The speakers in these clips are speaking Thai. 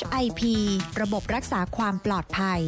HIP ระบบรักษาความปลอดภัย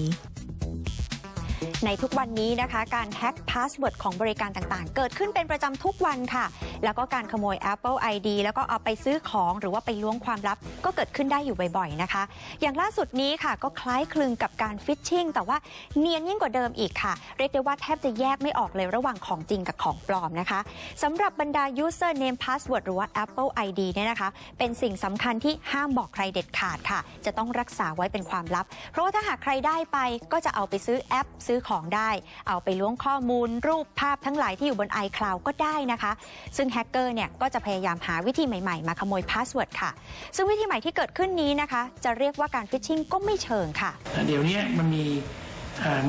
ในทุกวันนี้นะคะ การแฮ็กพาสเวิร์ดของบริการต่างๆ เกิดขึ้นเป็นประจำทุกวันค่ะ แล้วก็การขโมย Apple ID แล้วก็เอาไปซื้อของหรือว่าไปล้วงความลับ ก็เกิดขึ้นได้อยู่บ่อยๆนะคะ อย่างล่าสุดนี้ค่ะก็คล้ายคลึงกับการฟิชชิงแต่ว่าเนียนยิ่งกว่าเดิมอีกค่ะ เรียกได้ว่าแทบจะแยกไม่ออกเลยระหว่างของจริงกับของปลอมนะคะสำหรับบรรดา username password หรือว่า Apple ID เนี่ยนะคะ เป็นสิ่งสำคัญที่ห้ามบอกใครเด็ดขาดค่ะ จะต้องรักษาไว้เป็นความลับ เพราะว่าถ้าหากใครได้ไปก็จะเอาไปซื้อแอปซื้อของได้ เอาไปล้วงข้อมูล รูปภาพทั้งหลายที่อยู่บน iCloud ก็ได้นะคะ ซึ่งแฮกเกอร์เนี่ยก็จะพยายามหาวิธีใหม่ๆ มาขโมยพาสเวิร์ดค่ะ ซึ่งวิธีใหม่ที่เกิดขึ้นนี้นะคะ จะเรียกว่าการฟิชชิงก็ไม่เชิงค่ะ เดี๋ยวนี้มันมี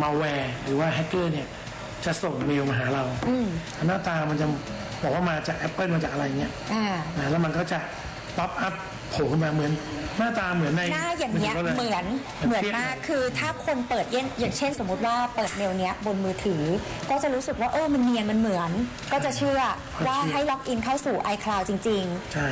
มาแวร์หรือว่าแฮกเกอร์เนี่ยจะส่งเมลมาหาเราอืมหน้าตามันจะบอกว่ามาจาก Apple มาจากอะไรเงี้ยอ่านะแล้วมันก็จะป๊อปอัพ โผล่ขึ้นมาเหมือนหน้าตาเหมือนในหน้าอย่างเงี้ยถืว่ลเหมือนเหมือนมากเทียบคือถ้าคนเปิดเย็นอย่างเช่น สมมติว่าเปิดเมลเนี้ยบนมือถือ ก็จะรู้สึกว่าเออมันเนียนมันเหมือน ก็จะเชื่อว่าให้ล็อกอินเข้าสู่ iCloud จริง ๆ ใช่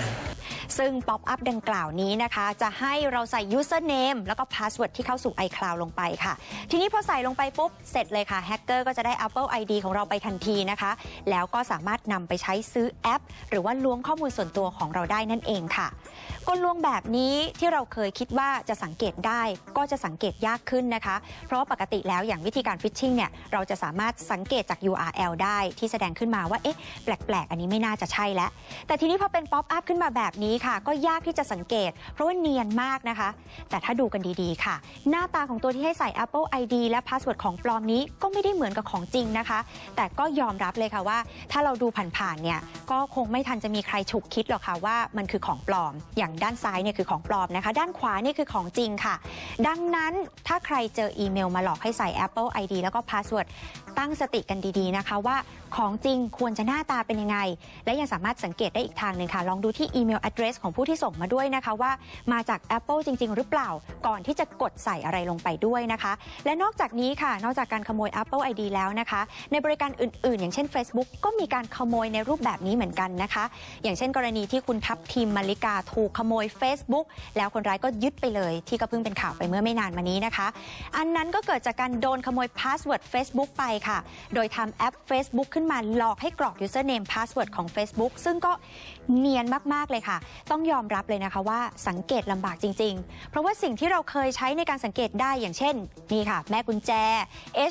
ซึ่งป๊อปอัพดังกล่าวนี้นะคะ จะให้เราใส่ username แล้วก็ password ที่เข้าสู่ iCloud ลงไปค่ะ ทีนี้พอใส่ลงไปปุ๊บ เสร็จเลยค่ะแฮกเกอร์ก็จะได้ Apple ID ของเราไปทันทีนะคะ แล้วก็สามารถนำไปใช้ซื้อแอป หรือว่าล้วงข้อมูลส่วนตัวของเราได้นั่นเองค่ะกลลวงแบบนี้ที่เราเคยคิดว่าจะสังเกตได้ก็จะสังเกตยากขึ้นนะคะ เพราะว่าปกติแล้วอย่างวิธีการฟิชชิงเนี่ยเราจะสามารถสังเกตจาก URL ได้ที่แสดงขึ้นมาว่าเอ๊ะแปลก ๆ อันนี้ไม่น่าจะใช่แล้วแต่ทีนี้พอเป็นป๊อปอัพขึ้นมาแบบนี้ค่ะ ก็ยากที่จะสังเกต เพราะว่าเนียนมากนะคะ แต่ถ้าดูกันดีๆค่ะ หน้าตาของตัวที่ให้ใส่ Apple ID และพาสเวิร์ดของปลอมนี้ก็ไม่ได้เหมือนกับของจริงนะคะ แต่ก็ยอมรับเลยค่ะว่า ถ้าเราดูผ่านๆเนี่ยก็คงไม่ทันจะมีใครฉุกคิดหรอกค่ะว่ามันคือของปลอม อย่างด้านซ้ายเนี่ยคือของปลอมนะคะ ด้านขวานี่คือของจริงค่ะ ดังนั้นถ้าใครเจออีเมลมาหลอกให้ใส่ Apple ID แล้วก็พาสเวิร์ดตั้งสติกันดีๆนะคะว่าของจริงควรจะหน้าตาเป็นยังไง และยังสามารถสังเกตได้อีกทางหนึ่งค่ะ ลองดูที่อีเมล address ของผู้ที่ส่งมาด้วยนะคะว่ามาจาก Apple จริง ๆ หรือเปล่า ก่อนที่จะกดใส่อะไรลงไปด้วยนะคะ และนอกจากนี้ค่ะ นอกจากการขโมย Apple ID แล้วนะคะ ในบริการอื่น ๆ อย่างเช่น Facebook ก็มีการขโมยในรูปแบบนี้เหมือนกันนะคะ อย่างเช่น กรณีที่คุณทัพทีมมาริกาถูกขโมย Facebook แล้วคนร้ายก็ยึดไปเลย ที่ก็เพิ่งเป็นข่าวไปเมื่อไม่นานมานี้นะคะ อันนั้นก็เกิดจากการโดนขโมยพาสเวิร์ด Facebook ไปค่ะ โดยทำแอป Facebook ขึ้นมาหลอกให้กรอก username password ของ Facebook ซึ่งก็เนียนมาก ๆ เลยค่ะ ต้องยอมรับเลยนะคะว่าสังเกตลำบากจริง ๆ เพราะว่าสิ่งที่เราเคยใช้ในการสังเกตได้อย่างเช่น นี่ค่ะ แม่กุญแจ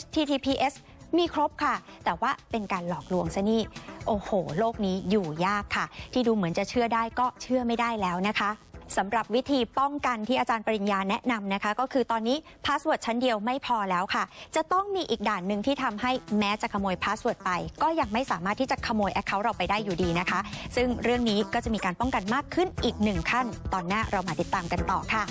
HTTPS มีครบค่ะ แต่ว่าเป็นการหลอกลวงซะนี่ โอ้โห โลกนี้อยู่ยากค่ะ ที่ดูเหมือนจะเชื่อได้ก็เชื่อไม่ได้แล้วนะคะ สำหรับวิธีป้องกันที่อาจารย์ปริญญาแนะนำนะคะ ก็คือตอนนี้พาสเวิร์ดชั้นเดียวไม่พอแล้วค่ะ จะต้องมีอีกด่านหนึ่งที่ทำให้แม้จะขโมยพาสเวิร์ดไป ก็ยังไม่สามารถที่จะขโมยแอคเคาท์เราไปได้อยู่ดีนะคะ ซึ่งเรื่องนี้ก็จะมีการป้องกันมากขึ้นอีกหนึ่งขั้น ตอนหน้าเรามาติดตามกันต่อค่ะ